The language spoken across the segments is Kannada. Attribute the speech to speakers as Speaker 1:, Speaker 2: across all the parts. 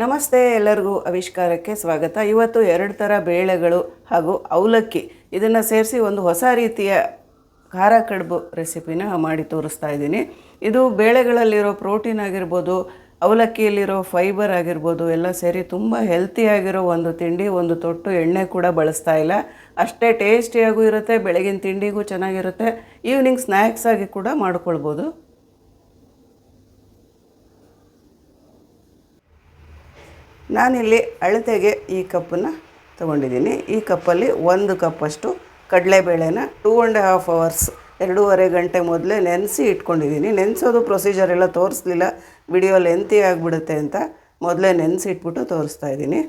Speaker 1: ನಮಸ್ತೆ ಎಲ್ಲರಿಗೂ ಆವಿಷ್ಕಾರಕ್ಕೆ ಸ್ವಾಗತ. ಇವತ್ತು ಎರಡು ಥರ ಬೇಳೆಗಳು ಹಾಗೂ ಅವಲಕ್ಕಿ. ಇದನ್ನು ಸೇರಿಸಿ ಒಂದು ಹೊಸ ರೀತಿಯ ಖಾರ ಕಡುಬು ರೆಸಿಪಿನ ಮಾಡಿ ತೋರಿಸ್ತಾ ಇದ್ದೀನಿ. ಇದು ಬೇಳೆಗಳಲ್ಲಿರೋ ಪ್ರೋಟೀನ್ ಆಗಿರ್ಬೋದು, ಅವಲಕ್ಕಿಯಲ್ಲಿರೋ ಫೈಬರ್ ಆಗಿರ್ಬೋದು, ಎಲ್ಲ ಸೇರಿ ತುಂಬ ಹೆಲ್ತಿಯಾಗಿರೋ ಒಂದು ತಿಂಡಿ, ಒಂದು ತೊಟ್ಟು ಎಣ್ಣೆ ಕೂಡ ಬಳಸ್ತಾ ಇಲ್ಲ. ಅಷ್ಟೇ ಟೇಸ್ಟಿಯಾಗೂ ಇರುತ್ತೆ, ಬೆಳಗಿನ ತಿಂಡಿಗೂ ಚೆನ್ನಾಗಿರುತ್ತೆ. ಈವ್ನಿಂಗ್ ಸ್ನ್ಯಾಕ್ಸ್ ಆಗಿ ಕೂಡ ಮಾಡ್ಕೊಳ್ಬೋದು. ನಾನಿಲ್ಲಿ ಅಳತೆಗೆ ಈ ಕಪ್ಪನ್ನು ತೊಗೊಂಡಿದ್ದೀನಿ. ಈ ಕಪ್ಪಲ್ಲಿ ಒಂದು ಕಪ್ಪಷ್ಟು ಕಡಲೆಬೇಳೆನ ಟೂ ಆ್ಯಂಡ್ ಹಾಫ್ ಅವರ್ಸ್ ಎರಡೂವರೆ ಗಂಟೆ ಮೊದಲೇ ನೆನೆಸಿ ಇಟ್ಕೊಂಡಿದ್ದೀನಿ. ನೆನೆಸೋದು ಪ್ರೊಸೀಜರ್ ಎಲ್ಲ ತೋರಿಸ್ಲಿಲ್ಲ. ವಿಡಿಯೋ ಲೆಂತಿ ಆಗಿಬಿಡುತ್ತೆ ಅಂತ ಮೊದಲೇ ನೆನೆಸಿ ಇಟ್ಬಿಟ್ಟು ತೋರಿಸ್ತಾ ಇದ್ದೀನಿ.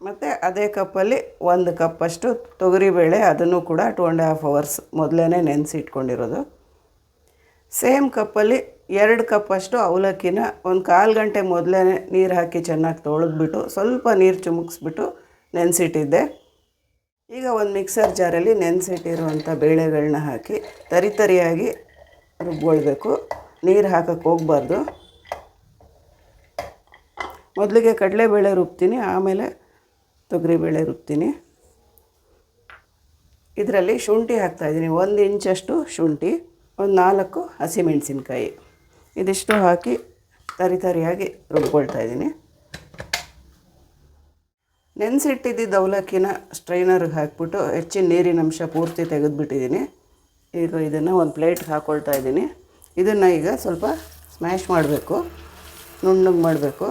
Speaker 1: ಮತ್ತು ಅದೇ ಕಪ್ಪಲ್ಲಿ ಒಂದು ಕಪ್ಪಷ್ಟು ತೊಗರಿಬೇಳೆ, ಅದನ್ನು ಕೂಡ ಟೂ ಆ್ಯಂಡ್ ಹಾಫ್ ಅವರ್ಸ್ ಮೊದಲೇ ನೆನೆಸಿ ಇಟ್ಕೊಂಡಿರೋದು. ಸೇಮ್ ಕಪ್ಪಲ್ಲಿ ಎರಡು ಕಪ್ಪಷ್ಟು ಅವಲಕ್ಕಿನ ಒಂದು ಕಾಲು ಗಂಟೆ ಮೊದಲೇ ನೀರು ಹಾಕಿ ಚೆನ್ನಾಗಿ ತೊಳೆದ್ಬಿಟ್ಟು ಸ್ವಲ್ಪ ನೀರು ಚುಮುಕ್ಸ್ಬಿಟ್ಟು ನೆನೆಸಿಟ್ಟಿದ್ದೆ. ಈಗ ಒಂದು ಮಿಕ್ಸರ್ ಜಾರಲ್ಲಿ ನೆನೆಸಿಟ್ಟಿರುವಂಥ ಬೇಳೆಗಳನ್ನ ಹಾಕಿ ತರಿ ತರಿಯಾಗಿ ರುಬ್ಕೊಳ್ಬೇಕು. ನೀರು ಹಾಕಕ್ಕೆ ಹೋಗಬಾರ್ದು. ಮೊದಲಿಗೆ ಕಡಲೆಬೇಳೆ ರುಬ್ತೀನಿ, ಆಮೇಲೆ ತೊಗರಿಬೇಳೆ ರುಬ್ತೀನಿ. ಇದರಲ್ಲಿ ಶುಂಠಿ ಹಾಕ್ತಾಯಿದ್ದೀನಿ ಒಂದು ಇಂಚಷ್ಟು ಶುಂಠಿ. ಒಂದು ನಾಲ್ಕು ಹಸಿಮೆಣಸಿನ್ಕಾಯಿ ಇದಿಷ್ಟು ಹಾಕಿ ತರಿ ತರಿಯಾಗಿ ರುಬ್ಕೊಳ್ತಾ ಇದ್ದೀನಿ. ನೆನೆಸಿಟ್ಟಿದ್ದಿದ್ದ ಅವಲಕ್ಕಿನ ಸ್ಟ್ರೈನರ್ಗೆ ಹಾಕ್ಬಿಟ್ಟು ಹೆಚ್ಚಿನ ನೀರಿನ ಅಂಶ ಪೂರ್ತಿ ತೆಗೆದುಬಿಟ್ಟಿದ್ದೀನಿ. ಈಗ ಇದನ್ನು ಒಂದು ಪ್ಲೇಟ್ಗೆ ಹಾಕ್ಕೊಳ್ತಾ ಇದ್ದೀನಿ. ಇದನ್ನು ಈಗ ಸ್ವಲ್ಪ ಸ್ಮ್ಯಾಶ್ ಮಾಡಬೇಕು, ನುಣ್ಣಗೆ ಮಾಡಬೇಕು.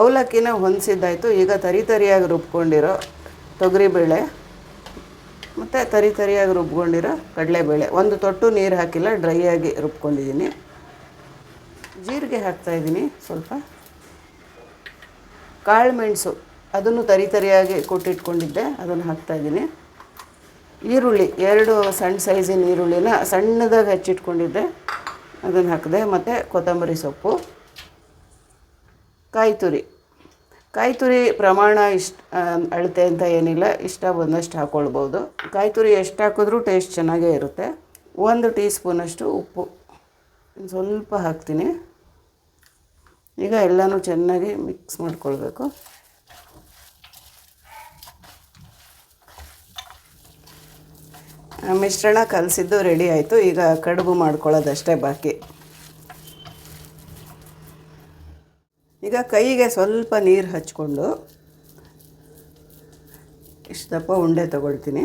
Speaker 1: ಅವಲಕ್ಕಿನ ಹೊಂದಿಸಿದ್ದಾಯಿತು ಈಗ ತರಿ ತರಿಯಾಗಿ ರುಬ್ಕೊಂಡಿರೋ ತೊಗರಿಬೇಳೆ, ಮತ್ತು ತರಿ ತರಿಯಾಗಿ ರುಬ್ಕೊಂಡಿರೋ ಕಡಲೆಬೇಳೆ. ಒಂದು ತೊಟ್ಟು ನೀರು ಹಾಕಿಲ್ಲ, ಡ್ರೈ ಆಗಿ ರುಬ್ಕೊಂಡಿದ್ದೀನಿ. ಜೀರಿಗೆ ಹಾಕ್ತಾಯಿದ್ದೀನಿ ಸ್ವಲ್ಪ. ಕಾಳು ಮೆಣಸು ಅದನ್ನು ತರಿ ತರಿಯಾಗಿ ಕೊಟ್ಟಿಟ್ಕೊಂಡಿದ್ದೆ, ಅದನ್ನು ಹಾಕ್ತಾಯಿದ್ದೀನಿ ಈರುಳ್ಳಿ, ಎರಡು ಸಣ್ಣ ಸೈಜಿನ ಈರುಳ್ಳಿನ ಸಣ್ಣದಾಗಿ ಹೆಚ್ಚಿಟ್ಕೊಂಡಿದ್ದೆ, ಅದನ್ನು ಹಾಕಿದೆ. ಮತ್ತು ಕೊತ್ತಂಬರಿ ಸೊಪ್ಪು ಕಾಯಿ ತುರಿ ಕಾಯಿ ತುರಿ ಪ್ರಮಾಣ ಇಷ್ಟ ಅಳತೆ ಅಂತ ಏನಿಲ್ಲ, ಇಷ್ಟ ಬಂದಷ್ಟು ಹಾಕ್ಕೊಳ್ಬೋದು ಕಾಯಿ ತುರಿ ಎಷ್ಟು ಹಾಕಿದ್ರೂ ಟೇಸ್ಟ್ ಚೆನ್ನಾಗೇ ಇರುತ್ತೆ. ಒಂದು ಟೀ ಸ್ಪೂನಷ್ಟು ಉಪ್ಪು ಸ್ವಲ್ಪ ಹಾಕ್ತೀನಿ. ಈಗ ಎಲ್ಲನೂ ಚೆನ್ನಾಗಿ ಮಿಕ್ಸ್ ಮಾಡ್ಕೊಳ್ಬೇಕು. ಮಿಶ್ರಣ ಕಲಸಿದ್ದು ರೆಡಿ ಆಯಿತು. ಈಗ ಕಡುಬು ಮಾಡ್ಕೊಳ್ಳೋದಷ್ಟೇ ಬಾಕಿ. ಈಗ ಕೈಗೆ ಸ್ವಲ್ಪ ನೀರು ಹಚ್ಕೊಂಡು ಇಷ್ಟು ದಪ್ಪ ಉಂಡೆ ತಗೊಳ್ತೀನಿ.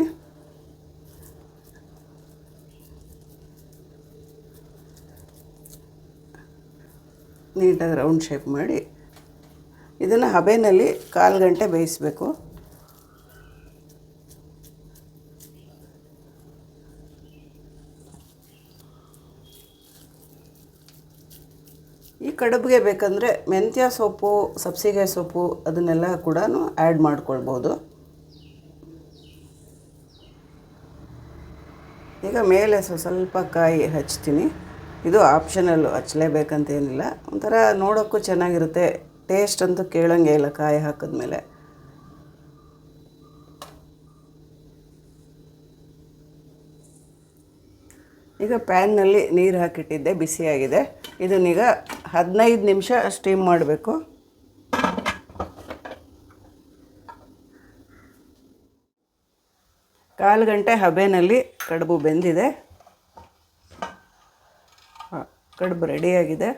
Speaker 1: ನೀಟಾಗಿ ರೌಂಡ್ ಶೇಪ್ ಮಾಡಿ ಇದನ್ನು ಹಬೆನಲ್ಲಿ ಕಾಲು ಗಂಟೆ ಬೇಯಿಸಬೇಕು. ಈ ಕಡುಬಿಗೆ ಬೇಕಂದರೆ ಮೆಂತ್ಯ ಸೊಪ್ಪು, ಸಬ್ಸಿಗೆ ಸೊಪ್ಪು ಅದನ್ನೆಲ್ಲ ಕೂಡ ಆ್ಯಡ್ ಮಾಡ್ಕೊಳ್ಬೋದು. ಈಗ ಮೇಲೆ ಸ್ವ- ಸ್ವಲ್ಪ ಕಾಯಿ ಹಚ್ತೀನಿ. ಇದು ಆಪ್ಷನಲ್ಲು ಹಚ್ಚಲೇಬೇಕಂತ ಏನಿಲ್ಲ ಒಂಥರ ನೋಡೋಕ್ಕೂ ಚೆನ್ನಾಗಿರುತ್ತೆ. ಟೇಸ್ಟ್ ಅಂತೂ ಕೇಳೋಂಗೆ ಇಲ್ಲ ಕಾಯಿ ಹಾಕಿದ್ಮೇಲೆ. ಈಗ ಪ್ಯಾನ್ನಲ್ಲಿ ನೀರು ಹಾಕಿಟ್ಟಿದ್ದೆ, ಬಿಸಿಯಾಗಿದೆ. ಇದನ್ನೀಗ ಹದಿನೈದು ನಿಮಿಷ ಸ್ಟೀಮ್ ಮಾಡಬೇಕು. ಕಾಲು ಗಂಟೆ ಹಬೆನಲ್ಲಿ ಕಡುಬು ಬೆಂದಿದೆ. ಹಾಂ, ಕಡುಬು ರೆಡಿಯಾಗಿದೆ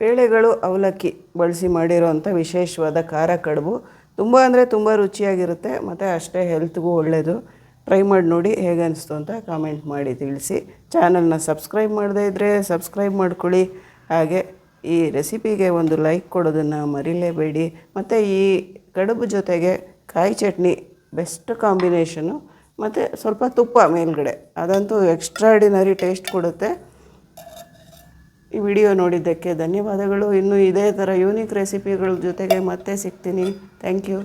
Speaker 1: ಬೇಳೆಗಳು ಅವಲಕ್ಕಿ ಬಳಸಿ ಮಾಡಿರೋವಂಥ ವಿಶೇಷವಾದ ಖಾರ ಕಡುಬು. ತುಂಬ ಅಂದರೆ ತುಂಬ ರುಚಿಯಾಗಿರುತ್ತೆ, ಮತ್ತು ಅಷ್ಟೇ ಹೆಲ್ತ್ಗೂ ಒಳ್ಳೆಯದು ಟ್ರೈ ಮಾಡಿ ನೋಡಿ ಹೇಗೆ ಅನಿಸ್ತು ಅಂತ ಕಾಮೆಂಟ್ ಮಾಡಿ ತಿಳಿಸಿ. ಚಾನಲ್ನ ಸಬ್ಸ್ಕ್ರೈಬ್ ಮಾಡದೇ ಇದ್ದರೆ ಸಬ್ಸ್ಕ್ರೈಬ್ ಮಾಡ್ಕೊಳ್ಳಿ. ಹಾಗೆ ಈ ರೆಸಿಪಿಗೆ ಒಂದು ಲೈಕ್ ಕೊಡೋದನ್ನು ಮರಿಲೇಬೇಡಿ. ಮತ್ತು ಈ ಕಡುಬು ಜೊತೆಗೆ ಕಾಯಿ ಚಟ್ನಿ ಬೆಸ್ಟ್ ಕಾಂಬಿನೇಷನು ಮತ್ತು ಸ್ವಲ್ಪ ತುಪ್ಪ ಮೇಲ್ಗಡೆ. ಅದಂತೂ ಎಕ್ಸ್ಟ್ರಾಡಿನರಿ ಟೇಸ್ಟ್ ಕೊಡುತ್ತೆ. ಈ ವಿಡಿಯೋ ನೋಡಿದ್ದಕ್ಕೆ ಧನ್ಯವಾದಗಳು. ಇನ್ನು ಇದೇ ಥರ ಯೂನಿಕ್ ರೆಸಿಪಿಗಳ ಜೊತೆಗೆ ಮತ್ತೆ ಸಿಗ್ತೀನಿ. Thank you